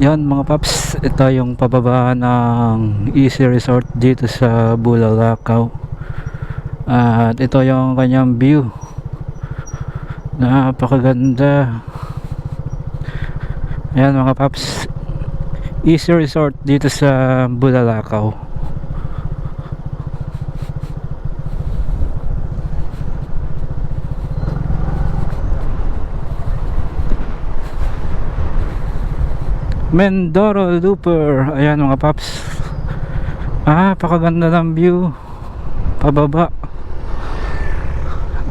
Yan mga paps, ito yung pababa ng Easy Resort dito sa Bulalakaw. At ito yung kanyang view. Napakaganda. Ayan mga paps, Easy Resort dito sa Bulalakaw. Mendoro Looper. Ayan mga paps. Ah, pakaganda ng view. Pababa.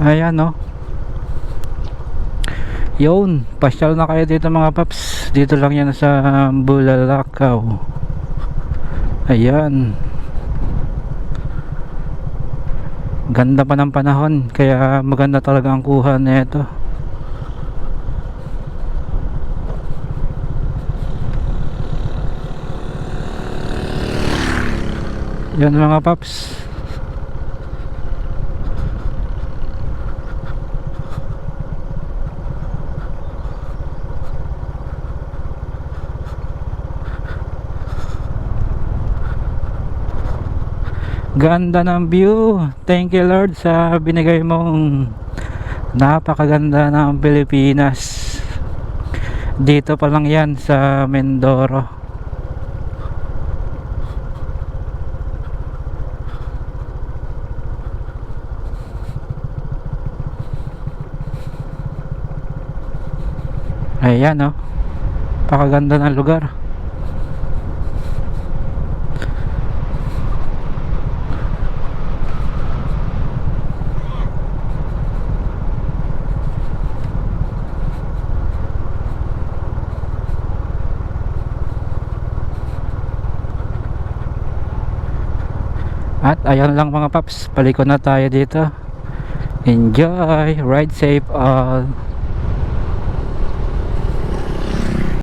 Ayan no. Yun, pasyal na kayo dito mga paps. Dito lang yan sa Bulalakaw. Ayan. Ganda pa ng panahon, kaya maganda talaga ang kuha nito. Yan mga paps. Ganda ng view. Thank you Lord sa binigay mong napakaganda ng Pilipinas. Dito pa lang yan sa Mindoro. Ayan oh. Pakaganda ng lugar. At ayan lang mga paps, paliko na tayo dito. Enjoy, ride safe all.